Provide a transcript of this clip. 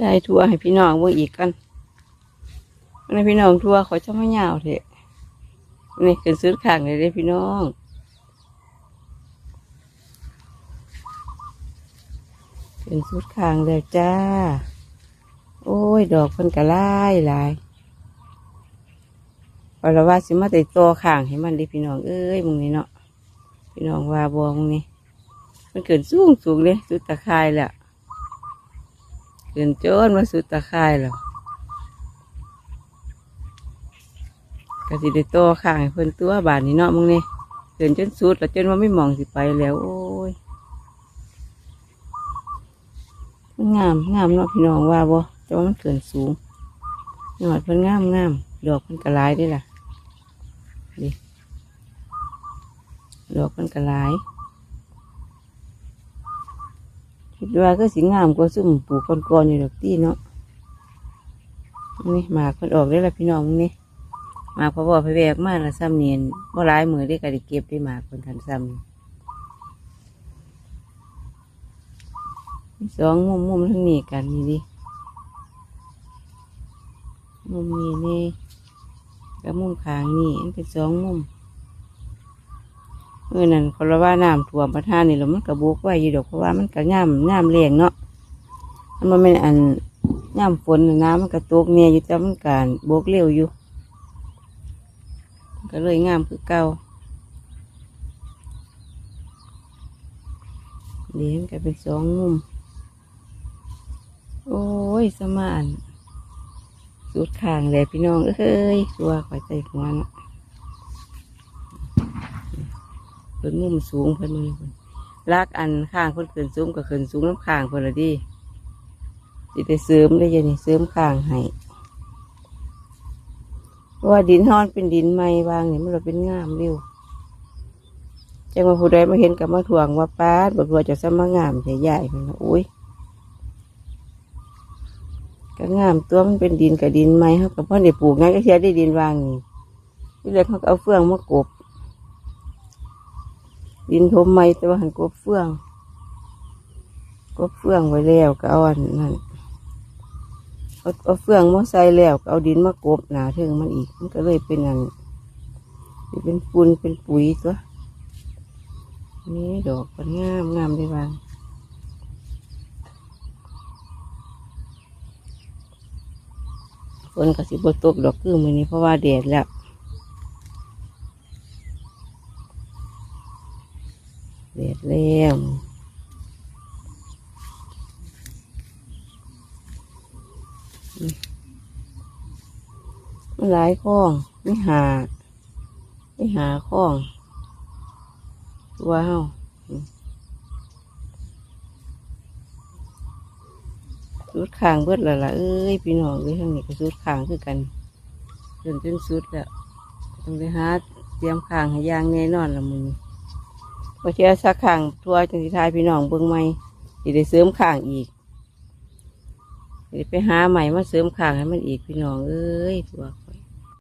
ได้ทัวให้พี่น้องเบิ่งอีกกันในพี่น้องทัวขอจะไม่ยาวเถอะนี่ขึ้นซื้อข้างเลยเด้พี่น้องขึ้นซื้อข้างแล้วจ้า โอ้ย ดอกเพิ่นกระไล่หลายปละว่าสิมาแต่ตัวข้างให้มันดิพี่น้องเอ้ยมึงนี่เนาะพี่น้องว่าบอมึงนี่มันเกินสูงสูงเลยสุดตะคร่แหละ เกินจนมาสุดตะไคร่แล้วก็สิได้โตข้างเพิ่นตัวบานนี้เนาะมึงนี่เกินจนสุดแล้วจนว่าไม่มองสิไปแล้ว โอ้ยงามงามเนาะพี่น้องว่าบ่แต่ว่ามันเกินสูงยอดเพิ่นงามงามดอกเพิ่นกระลายได้ล่ะดิดอกเพิ่นกระลาย คิด ว่าก็สิงามกว่าซุ่มปลูกก่อนๆอยู่ดอกตีเนาะนี่หมากมันออกได้ละพี่น้องนี่หมากพอบอกไปแวกมากละซ้ำเนียนบ่ร้ายมือได้ก็ได้เก็บได้หมากคนทันซ้ำสองมุมมุมทั้งนี้กันนี่ดิมุมนี้นี่กับมุมขางนี่มันเป็นสองมุม เมื่อนั้นเขาละว่าน้ำท่วมประทานนี่แล้วมันกระบุกไว้อยู่ดอกเพราะว่ามันกระง่ามง่ามแรงเนาะมันบ่แม่อันง่ามฝนน้ำมันกระตกเนี่ยอยู่แต่มันการบกเร็วอยู่ ก็เลยงามคือเก่าเดี๋ยวมันก็เป็นสองมุมโอ้ยสมานสุดข้างเลยพี่น้องเอ้ยตัวขอยใจหัวเนาะ เพิ่นมุมสูงเพิ่นมือเพิ่นลากอันข้างเพิ่นขึ้นสูงก็ขึ้นสูงน้ำข้างเพิ่นละดิสิไปเสริมได้ยังนี่เสริมข้างให้เพราะว่าดินฮ้อนเป็นดินไม้วางเนี่ยมันเราเป็นงามเร็วจังมาผู้ใดมาเห็นกับมาถ่วงว่าป้าบอกว่าจะสมางามใหญ่ๆมันโอ้ยก็งามตัวมันเป็นดินกับดินไม้เขากับพ่อได้ปลูกงั้นก็เสียได้ดินวางนี่ที่เลือเขาเอาเฟืองมากบ ดินทมไม่แต่ว่าหันกบเฟืองกบเฟืองไว้แล้วก็เอาอันนั้นเอาเอาเฟืองมาใส่แล้วก็เอาดินมากบหนาถึงมันอีก มันก็เลยเป็นอันสิเป็นปูนเป็นปุ๋ยตัวนี่ดอกมันงามงามได้บางฝนก็สิบตกดอกคือมือนี้เพราะว่าแดดแล้ว เด็ดแล้วมันหลายข้องไม่หาไม่หาข้องวเฮาสุดขางเบิดละละเอ้ยพี่น้องเลยทางนี้ก็สุดขางคือกันจนจนสุดแล้วต้องไปหาเตรียมขางให้ยางแน่นอนละมึง พอเชื่อสักข่างทัวจังสิทายพี่น้องเบิ่งใหม่สิได้เสริมข่างอีกสิไปหาใหม่มาเสริมข่างให้มันอีกพี่น้องเอ้ยทัว